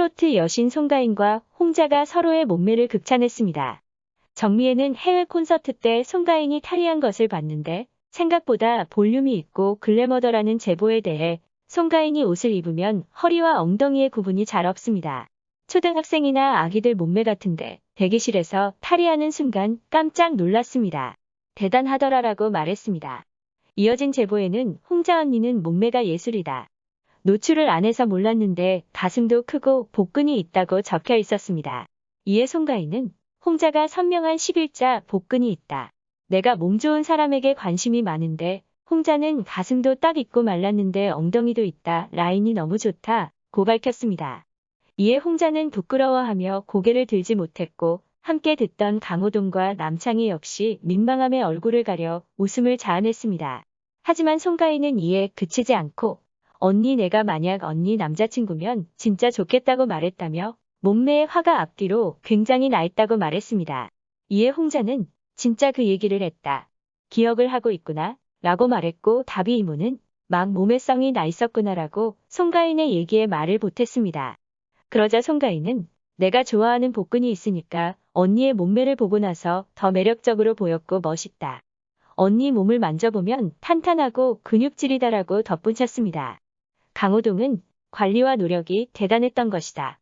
트로트 여신 송가인과 홍자가 서로의 몸매를 극찬했습니다. 정미애는 해외 콘서트 때 송가인이 탈의한 것을 봤는데 생각보다 볼륨이 있고 글래머더라는 제보에 대해 송가인이 옷을 입으면 허리와 엉덩이의 구분이 잘 없습니다. 초등학생이나 아기들 몸매 같은데 대기실에서 탈의하는 순간 깜짝 놀랐습니다. 대단하더라라고 말했습니다. 이어진 제보에는 홍자 언니는 몸매가 예술이다. 노출을 안 해서 몰랐는데 가슴도 크고 복근이 있다고 적혀 있었습니다. 이에 송가인은 홍자가 선명한 11자 복근이 있다. 내가 몸 좋은 사람에게 관심이 많은데 홍자는 가슴도 딱 있고 말랐는데 엉덩이도 있다. 라인이 너무 좋다. 고 밝혔습니다. 이에 홍자는 부끄러워하며 고개를 들지 못했고 함께 듣던 강호동과 남창희 역시 민망함에 얼굴을 가려 웃음을 자아냈습니다. 하지만 송가인은 이에 그치지 않고 언니 내가 만약 언니 남자친구면 진짜 좋겠다고 말했다며 몸매의 화가 앞뒤로 굉장히 나 있다고 말했습니다. 이에 홍자는 진짜 그 얘기를 했다. 기억을 하고 있구나 라고 말했고 답이 이모는 막 몸의 성이 나 있었구나라고 송가인의 얘기에 말을 보탰습니다. 그러자 송가인은 내가 좋아하는 복근이 있으니까 언니의 몸매를 보고 나서 더 매력적으로 보였고 멋있다. 언니 몸을 만져보면 탄탄하고 근육질이다라고 덧붙였습니다. 강호동은 관리와 노력이 대단했던 것이다.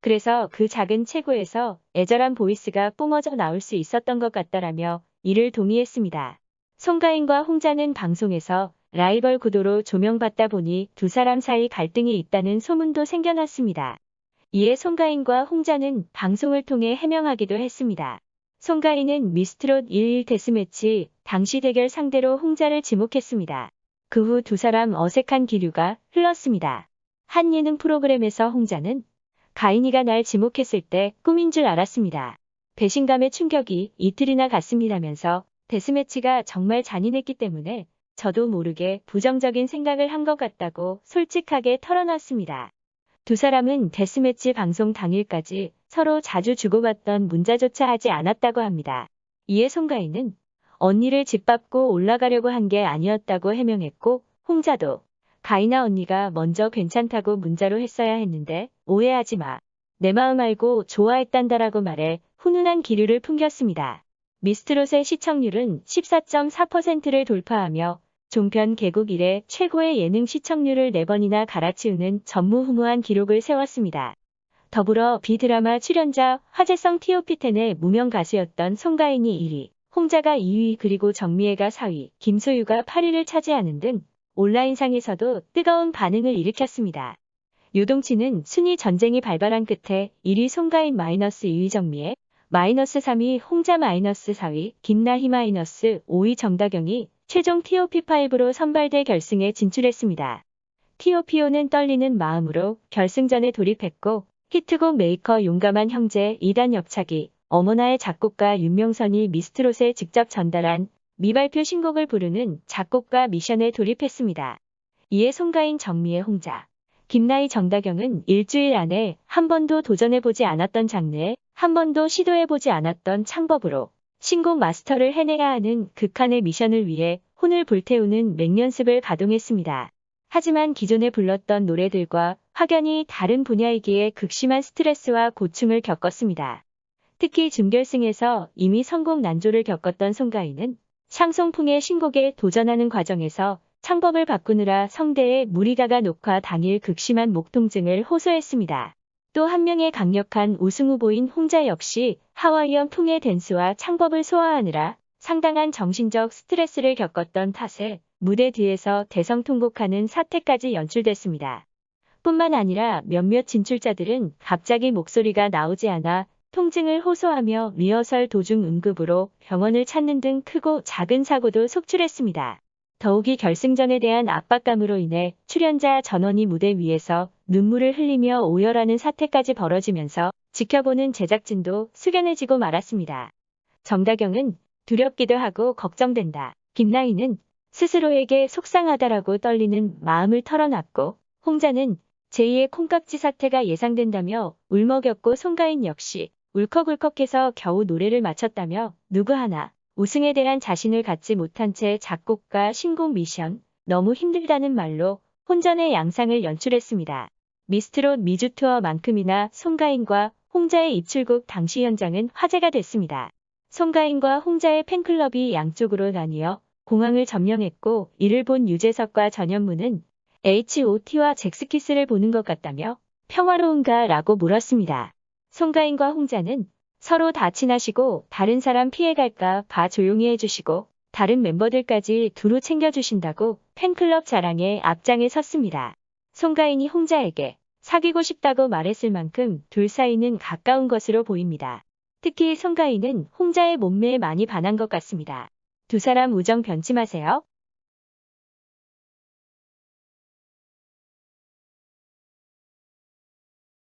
그래서 그 작은 체구에서 애절한 보이스가 뿜어져 나올 수 있었던 것 같다라며 이를 동의했습니다. 송가인과 홍자는 방송에서 라이벌 구도로 조명받다 보니 두 사람 사이 갈등이 있다는 소문도 생겨났습니다. 이에 송가인과 홍자는 방송을 통해 해명하기도 했습니다. 송가인은 미스트롯 11 데스매치 당시 대결 상대로 홍자를 지목했습니다. 그 후 두 사람 어색한 기류가 흘렀습니다. 한 예능 프로그램에서 홍자는 가인이가 날 지목했을 때 꿈인 줄 알았습니다. 배신감의 충격이 이틀이나 갔습니다면서 데스매치가 정말 잔인했기 때문에 저도 모르게 부정적인 생각을 한 것 같다고 솔직하게 털어놨습니다. 두 사람은 데스매치 방송 당일까지 서로 자주 주고받던 문자조차 하지 않았다고 합니다. 이에 송가인은 언니를 짓밟고 올라가려고 한 게 아니었다고 해명했고 홍자도 가인아 언니가 먼저 괜찮다고 문자로 했어야 했는데 오해하지 마. 내 마음 알고 좋아했단다라고 말해 훈훈한 기류를 풍겼습니다. 미스트롯의 시청률은 14.4%를 돌파하며 종편 개국 이래 최고의 예능 시청률을 4번이나 갈아치우는 전무후무한 기록을 세웠습니다. 더불어 비드라마 출연자 화제성 TOP10의 무명 가수였던 송가인이 1위, 홍자가 2위 그리고 정미애가 4위, 김소유가 8위를 차지하는 등 온라인상에서도 뜨거운 반응을 일으켰습니다. 요동치는 순위 전쟁이 발발한 끝에 1위 송가인 마이너스 2위 정미애, 마이너스 3위 홍자 마이너스 4위 김나희 마이너스 5위 정다경이 최종 TOP5로 선발대 결승에 진출했습니다. TOP5는 떨리는 마음으로 결승전에 돌입했고 히트곡 메이커 용감한 형제 2단 옆차기 어머나의 작곡가 윤명선이 미스트롯에 직접 전달한 미발표 신곡을 부르는 작곡가 미션에 돌입했습니다. 이에 송가인 정미의 홍자, 김나희 정다경은 일주일 안에 한 번도 도전해보지 않았던 장르에 한 번도 시도해보지 않았던 창법으로 신곡 마스터를 해내야 하는 극한의 미션을 위해 혼을 불태우는 맹연습을 가동했습니다. 하지만 기존에 불렀던 노래들과 확연히 다른 분야이기에 극심한 스트레스와 고충을 겪었습니다. 특히 준결승에서 이미 성공 난조를 겪었던 송가인은 샹송풍의 신곡에 도전하는 과정에서 창법을 바꾸느라 성대에 무리가가 녹화 당일 극심한 목 통증을 호소했습니다. 또 한 명의 강력한 우승 후보인 홍자 역시 하와이언 풍의 댄스와 창법을 소화하느라 상당한 정신적 스트레스를 겪었던 탓에 무대 뒤에서 대성통곡하는 사태까지 연출됐습니다. 뿐만 아니라 몇몇 진출자들은 갑자기 목소리가 나오지 않아 통증을 호소하며 리허설 도중 응급으로 병원을 찾는 등 크고 작은 사고도 속출했습니다. 더욱이 결승전에 대한 압박감으로 인해 출연자 전원이 무대 위에서 눈물을 흘리며 오열하는 사태까지 벌어지면서 지켜보는 제작진도 숙연해지고 말았습니다. 정다경은 두렵기도 하고 걱정된다. 김나희는 스스로에게 속상하다라고 떨리는 마음을 털어놨고 홍자는 제2의 콩깍지 사태가 예상된다며 울먹였고 송가인 역시 울컥울컥해서 겨우 노래를 마쳤다며 누구 하나 우승에 대한 자신을 갖지 못한 채 작곡과 신곡 미션 너무 힘들다는 말로 혼전의 양상을 연출했습니다. 미스트롯 미주 투어만큼이나 송가인과 홍자의 입출국 당시 현장은 화제가 됐습니다. 송가인과 홍자의 팬클럽이 양쪽으로 나뉘어 공항을 점령했고 이를 본 유재석과 전현무는 H.O.T와 잭스키스를 보는 것 같다며 평화로운가 라고 물었습니다. 송가인과 홍자는 서로 다 친하시고 다른 사람 피해갈까 봐 조용히 해주시고 다른 멤버들까지 두루 챙겨주신다고 팬클럽 자랑에 앞장에 섰습니다. 송가인이 홍자에게 사귀고 싶다고 말했을 만큼 둘 사이는 가까운 것으로 보입니다. 특히 송가인은 홍자의 몸매에 많이 반한 것 같습니다. 두 사람 우정 변치 마세요.